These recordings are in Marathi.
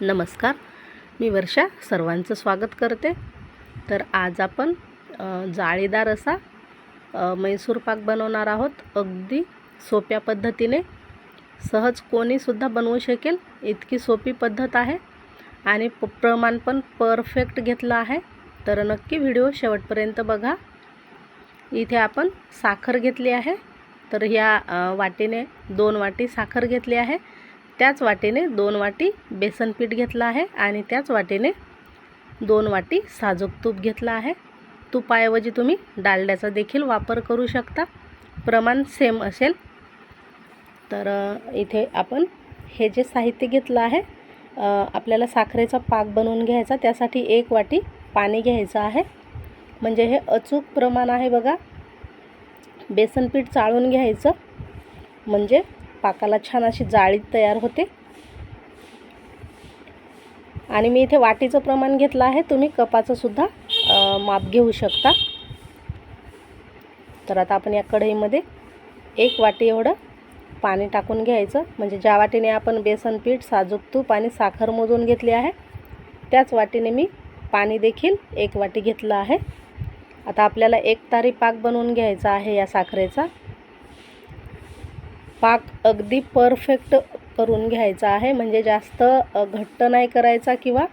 नमस्कार. मी वर्षा सर्वांचं स्वागत करते. तर आज आपण जाळीदार असा मैसूर पाक बनवणार आहोत. अगदी सोप्या पद्धतीने. सहज कोणीसुद्धा बनवू शकेल. इतकी सोपी पद्धत आहे. आणि प प्रमाण पण परफेक्ट घेतलं आहे. तर नक्की व्हिडिओ शेवटपर्यंत बघा. इथे आपण साखर घेतली आहे. तर ह्या वाटीने दोन वाटी साखर घेतली आहे. त्याच वाटेने दोन वाटी बेसन पीठ घेतलं आहे आणि त्याच वाटेने दोन वाटी साजूक तूप घेतलं आहे. तुपाऐवजी तुम्ही डालड्याचा देखील वापर करू शकता. प्रमाण सेम असेल. तर इथे आपण हे जे साहित्य घेतलं आहे आपल्याला साखरेचा पाक बनवून घ्यायचा त्यासाठी एक वाटी पाणी घ्यायचं आहे. म्हणजे हे अचूक प्रमाण आहे बघा. बेसन पीठ चाळून घ्यायचं. म्हणजे पाकाला छान अशी जाळी तयार होते. आणि मी इथे वाटीचं प्रमाण घेतलं आहे. तुम्ही कपाचं सुद्धा माप घेऊ शकता. तर आता आपण या कढईमध्ये एक वाटी एवढं पाणी टाकून घ्यायचं. म्हणजे ज्या वाटीने आपण बेसन पीठ साजूक तूप आणि साखर मोजून घेतली आहे त्याच वाटीने मी पाणी देखील एक वाटी घेतलं आहे. आता आपल्याला एक तारी पाक बनवून घ्यायचा आहे या साखरेचा. पाक अगदी परफेक्ट करून घ्यायचा आहे. म्हणजे जास्त घट्ट नाही करायचा किंवा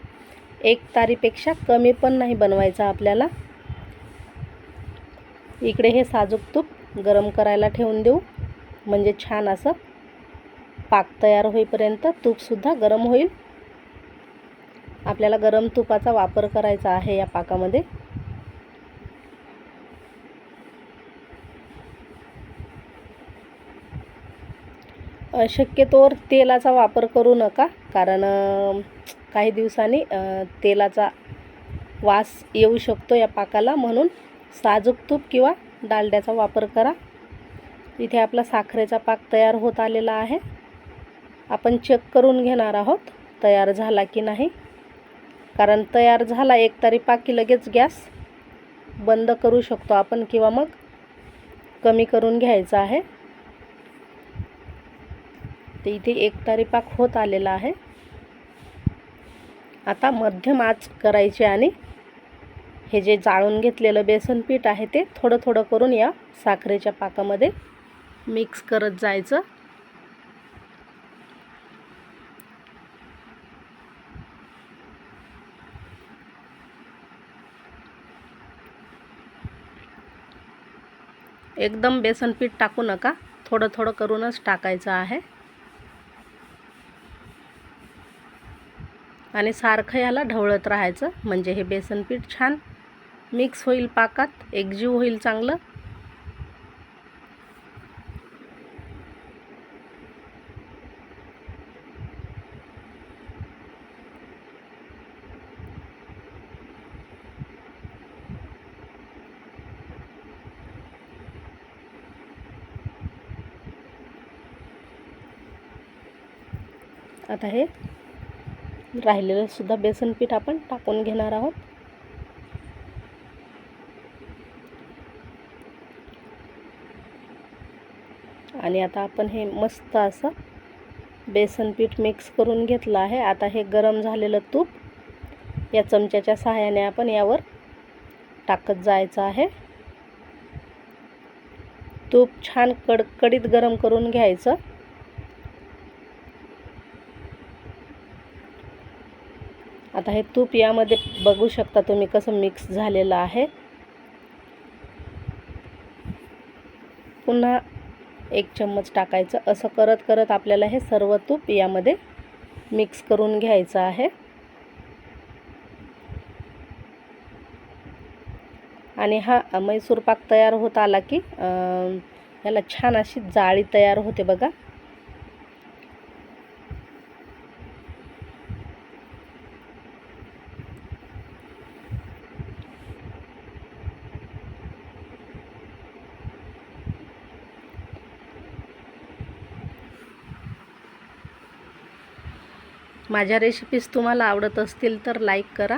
एक तारीपेक्षा कमी पण नाही बनवायचा आपल्याला. इकडे हे साजूक तूप गरम करायला ठेवून देऊ. म्हणजे छान असं पाक तयार होईपर्यंत तूपसुद्धा गरम होईल. आपल्याला गरम तुपाचा वापर करायचा आहे या पाकामध्ये. शक्यतोवर तेलाचा वापर करू नका. कारण काही दिवसांनी तेलाचा वास येऊ शकतो या पाकाला. म्हणून साजूक तूप किंवा डालड्याचा वापर करा. इथे आपला साखरेचा पाक तयार होत आलेला आहे. आपण चेक करून घेणार आहोत तयार झाला की नाही. कारण तयार झाला एक तरी पाक की लगेच गॅस बंद करू शकतो आपण किंवा मग कमी करून घ्यायचा आहे. तर इथे एक तारी पाक होत आलेला आहे. आता मध्यम आच करायचे आणि हे जे जाळून घेतलेलं बेसन पीठ आहे ते थोडं थोडं करून या साखरेच्या पाकामध्ये मिक्स करत जायचं. एकदम बेसन पीठ टाकू नका. थोडं थोडं करूनच टाकायचं आहे. आणि सारखं याला ढवळत राहायचं. म्हणजे हे बेसन पीठ छान मिक्स होईल पाकात. एकजीव होईल चांगलं. आता हे राहिलेलं सुद्धा बेसन पीठ आपण टाकून घेणार आहोत. आणि आता आपण हे मस्त असं बेसन पीठ मिक्स करून घेतलं आहे. आता हे गरम झालेलं तूप या चमच्याच्या सहाय्याने आपण यावर टाकत जायचं आहे. तूप छान कडकडीत गरम करून घ्यायचं. आता हे तूप यामध्ये बघू शकता तुम्ही कसं मिक्स झालेलं आहे. पुन्हा एक चम्मच टाकायचं. असं करत करत आपल्याला हे सर्व तूप यामध्ये मिक्स करून घ्यायचं आहे. आणि हा मैसूर पाक तयार होत आला की याला छान अशी जाळी तयार होते बघा. माझ्या रेसिपीज तुम्हाला आवडत असतील तर लाईक करा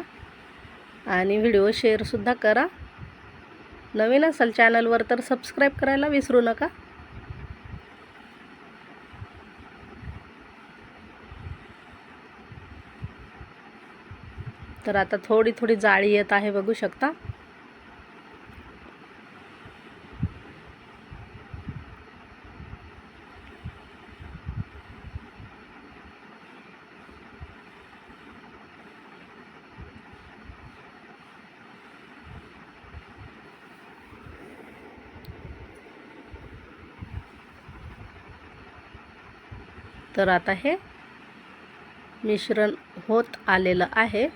आणि व्हिडिओ शेअरसुद्धा करा. नवीन असाल चॅनलवर तर सबस्क्राईब करायला विसरू नका. तर आता थोडी थोडी जाळी येत आहे बघू शकता. तर आता हे मिश्रण होत आलेलं आहे.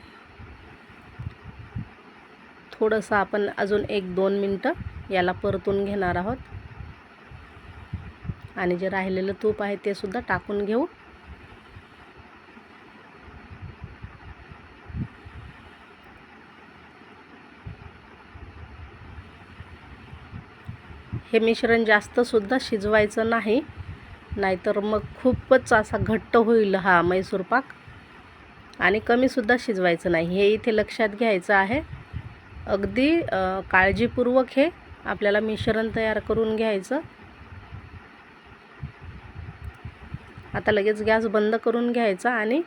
थोडंसं आपण अजून एक दोन मिनटं याला परतून घेणार आहोत. आणि जे राहिलेलं तूप आहे ते सुद्धा टाकून घेऊ. हे मिश्रण जास्तसुद्धा शिजवायचं नाही. नाहीतर मग खूपच असा घट्ट होईल हा मैसूर पाक. आणि कमीसुद्धा शिजवायचं नाही. हे इथे लक्षात घ्यायचं आहे. अगदी काळजीपूर्वक हे आपल्याला मिश्रण तयार करून घ्यायचं. आता लगेच गॅस बंद करून घ्यायचा आणि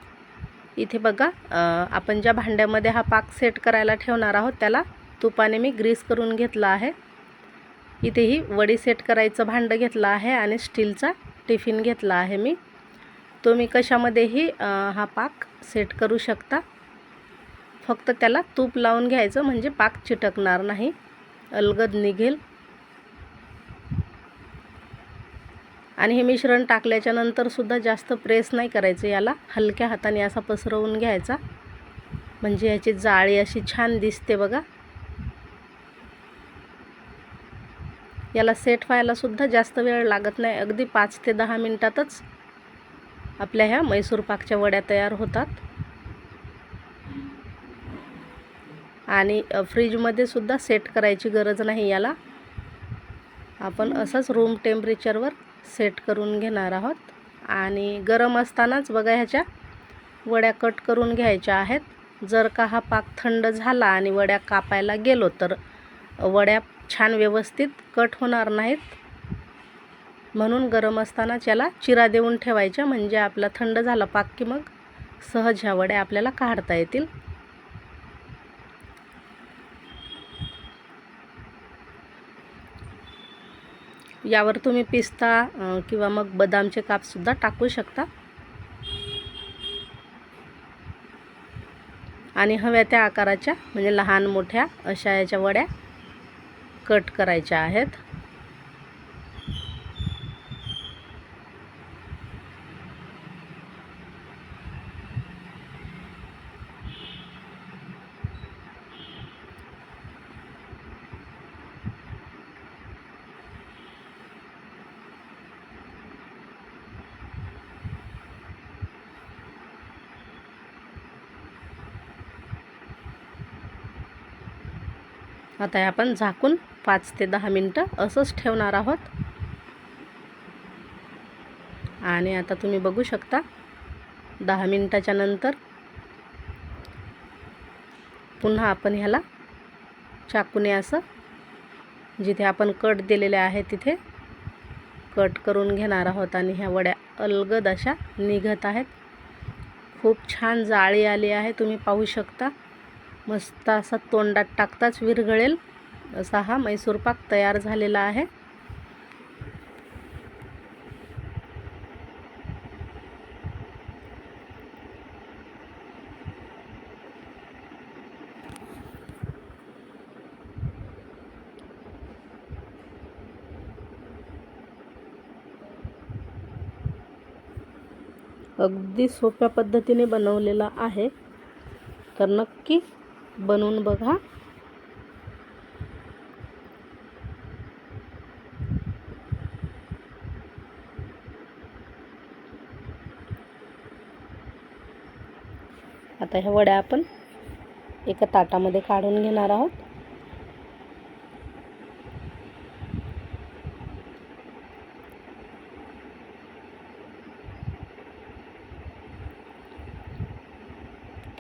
इथे बघा आपण ज्या भांड्यामध्ये हा पाक सेट करायला ठेवणार आहोत त्याला तुपाने मी ग्रीस करून घेतला आहे. इथेही वडी सेट करायचं भांडं घेतलं आहे आणि स्टीलचा टिफिन घेतला आहे मी. तुम्ही कशामध्येही हा पाक सेट करू शकता. फक्त त्याला तूप लावून घ्यायचं म्हणजे पाक चिटकणार नाही. अलगद निघेल. आणि हे मिश्रण टाकल्याच्या नंतरसुद्धा जास्त प्रेस नाही करायचं याला. हलक्या हाताने असा पसरवून घ्यायचा. म्हणजे याची जाळी अशी छान दिसते बघा. याला सेट व्हायलासुद्धा जास्त वेळ लागत नाही. अगदी पाच ते दहा मिनटातच आपल्या ह्या मैसूर पाकच्या वड्या तयार होतात. आणि फ्रीजमध्ये सुद्धा सेट करायची गरज नाही याला. आपण असंच रूम टेम्परेचरवर सेट करून घेणार आहोत. आणि गरम असतानाच बघा ह्याच्या वड्या कट करून घ्यायच्या आहेत. जर का हा पाक थंड झाला आणि वड्या कापायला गेलो तर वड्या छान व्यवस्थित कट होणार नाहीत. म्हणून गरम असतानाच याला चिरा देऊन ठेवायच्या म्हणजे आपला थंड झाला पाक की मग सहज ह्या वड्या आपल्याला काढता येतील. यावर तुम्ही पिस्ता किंवा मग बदामचे कापसुद्धा टाकू शकता. आणि हव्या त्या आकाराच्या म्हणजे लहान मोठ्या अशा याच्या वड्या कट करायच्या आहेत. आता हे आपण झाकून पाच ते दहा मिनटं असंच ठेवणार आहोत. आणि आता तुम्ही बघू शकता दहा मिनटाच्या नंतर पुन्हा आपण ह्याला चाकूने असं जिथे आपण कट दिलेले आहे तिथे कट करून घेणार आहोत. आणि ह्या वड्या अलगद अशा निघत आहेत. खूप छान जाळी आली आहे तुम्ही पाहू शकता. मस्त असा तोंडात टाकताच विरघळेल. असा हा मैसूर पाक तयार झालेला आहे. अगदी सोप्या पद्धतीने बनवलेला आहे. तर नक्की बनवून बघा. आता ह्या वड्या आपण एका ताटामध्ये काढून घेणार आहोत.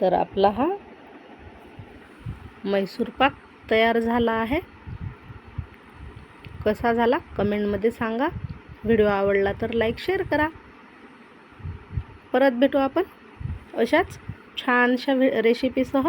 तर आपला हा मैसूर पाक तयार झाला आहे. कसा झाला? कमेंटमध्ये सांगा. व्हिडिओ आवडला तर लाईक शेअर करा. परत भेटू आपण अशाच छानशा रेसिपीसह